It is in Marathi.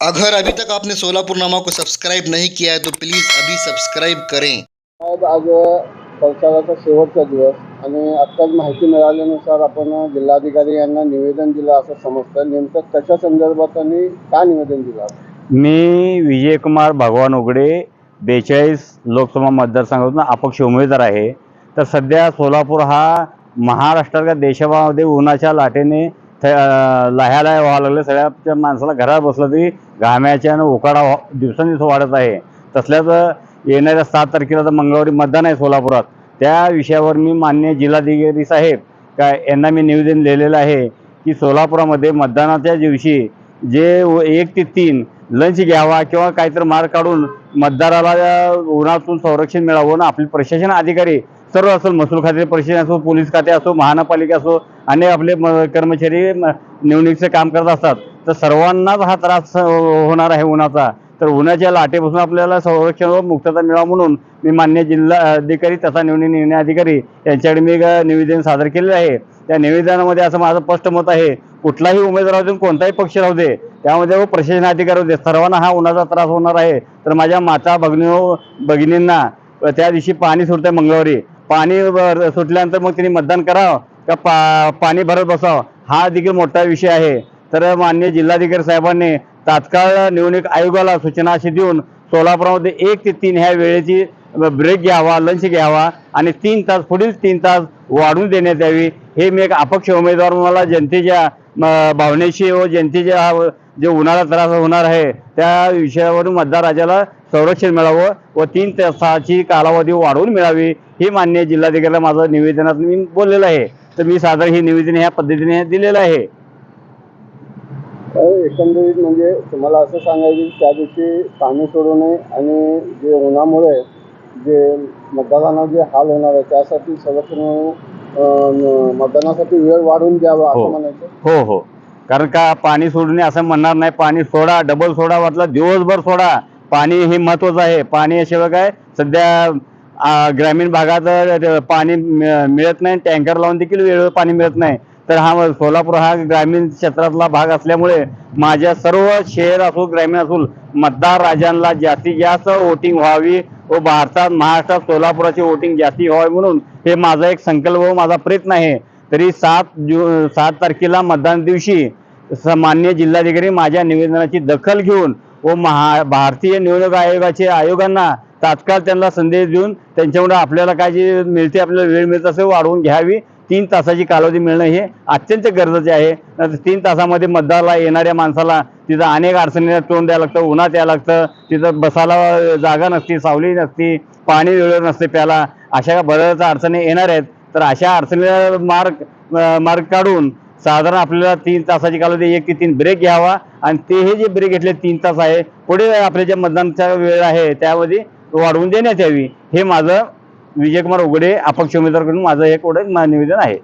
अगर अभी तक आपने सोलापुर नामा को सब्सक्राइब नहीं किया है तो प्लीज़ अभी सब्सक्राइब करें। साहेब आज प्रचाराचा शेवटचा दिवस आणि आत्ताच माहिती मिळाल्यानुसार आपण जिल्हाधिकारी यांना निवेदन दिलं असं समजतं. नेमकं कशा संदर्भात आणि का निवेदन दिलं मी विजयकुमार भगवान उघडे बेचाळीस लोकसभा मतदारसंघातून अपक्ष उमेदवार आहे. तर सध्या सोलापूर हा महाराष्ट्रात का देशामध्ये उन्हाच्या लाटेने थ व्हावं लागले. सगळ्या माणसाला घरात बसलं तरी घाम्याच्या आणि उकाडा व्हा- दिवसांदिवस वाढत आहे. तसल्याच येणाऱ्या सात तारखेला तर मंगळवारी मतदान आहे सोलापुरात. त्या विषयावर मी मान्य जिल्हाधिकारी साहेब काय यांना मी निवेदन लिहिलेलं आहे की सोलापुरामध्ये मतदानाच्या दिवशी जे व- एक ते तीन लंच घ्यावा किंवा काहीतरी मार्ग काढून मतदाराला उन्हातून संरक्षण मिळावं ना आपले प्रशासन अधिकारी सर्व असेल महसूल खाते परिषद असो पोलीस खाते असो महानगरपालिका असो आणि आपले म- कर्मचारी निवडणुकीचे काम करत असतात तर सर्वांनाच हा त्रास होणार आहे उन्हाचा. तर उन्हाच्या लाटेपासून आपल्याला संरक्षण व मुक्तता मिळावा म्हणून मी मान्य जिल्हा अधिकारी तथा निवडणूक निर्णय अधिकारी यांच्याकडे मी निवेदन सादर केलेलं आहे. त्या निवेदनामध्ये असं माझं स्पष्ट मत आहे कुठलाही उमेदवार राहू कोणताही पक्ष राहू दे त्यामध्ये व प्रशासन अधिकारी होते सर्वांना हा उन्हाचा त्रास होणार आहे. तर माझ्या माता भगिनी भगिनींना त्या दिवशी पाणी सुटतंय मंगळवारी. पाणी सुटल्यानंतर मग त्यांनी मतदान करावं का पा पाणी भरत बसावं? हा देखील मोठा विषय आहे. तर मान्य जिल्हाधिकारी साहेबांनी तात्काळ निवडणूक आयोगाला सूचना अशी देऊन सोलापुरामध्ये एक ते तीन ह्या वेळेची ब्रेक घ्यावा लंच घ्यावा आणि तीन तास पुढील तीन तास वाढून देण्यात यावी. हे मी एक अपक्ष उमेदवार मला जनतेच्या म, भावनेशी व जनतेच्या जे उन्हाळा त्रास होणार आहे त्या विषयावरून मतदार राजाला संरक्षण मिळावं व तीन तासाची कालावधी वाढवून मिळावी हे मान्य जिल्हाधिकाऱ्याला माझं निवेदनात मी बोललेलं आहे. तर मी साधारण हे निवेदन ह्या पद्धतीने दिलेलं आहे. एकंदरीत म्हणजे तुम्हाला असं सांगायचं की त्या दिवशी पाणी सोडू नये आणि जे उन्हामुळे जे मतदारांना जे हाल होणार आहे त्यासाठी संरक्षण मतदानासाठी वेळ वाढवून द्यावा हो. असं म्हणायचं? हो हो. कारण का पाणी सोडणे असं म्हणणार नाही. पाणी सोडा डबल सोडा वाटला दिवसभर सोडा. पाणी हे महत्वाचं आहे. पाणी शिवाय काय सध्या ग्रामीण भागात पाणी मिळत नाही. टँकर लावून देखील वेळेवर पाणी मिळत नाही. तर हा सोलापूर हा ग्रामीण क्षेत्रातला भाग असल्यामुळे माझ्या सर्व शहर असो ग्रामीण असो मतदार राजांना जास्तीत जास्त वोटिंग व्हावी व भारतात महाराष्ट्रात सोलापुराची वोटिंग जास्ती व्हावी म्हणून हे माझा एक संकल्प व माझा प्रयत्न आहे. तरी सात जु सात तारखेला मतदान दिवशी सामान्य मान्य जिल्हाधिकारी माझ्या निवेदनाची दखल घेऊन व महा भारतीय निवडणूक आयोगाचे आयोगांना तात्काळ त्यांना संदेश देऊन त्यांच्यामुळे आपल्याला काय जे मिळते आपल्याला वेळ मिळत असेल वाढवून घ्यावी. तीन तासाची कालावधी मिळणं हे अत्यंत गरजेचे आहे. तीन तासामध्ये मतदारला येणाऱ्या माणसाला तिथं अनेक अडचणींना तोंड द्यायला लागतं उन्हात यावं लागतं तिथं बसायला जागा नसती सावली नसती पाणी वेळेवर नसते प्याला अशा बऱ्याच अडचणी येणार आहेत. तर अशा अडचणीला मार्ग मार्ग काढून साधारण आपल्याला तीन तासाची कालावधी एक ते तीन ब्रेक घ्यावा आणि ते हे जे ब्रेक घेतले तीन तास आहे पुढे आपल्या ज्या मतदानचा वेळ आहे त्यामध्ये वाढवून देण्यात यावी. हे माझं विजयकुमार उघडे अपक्ष उमेदवारकडून माझं हे कोडं निवेदन आहे.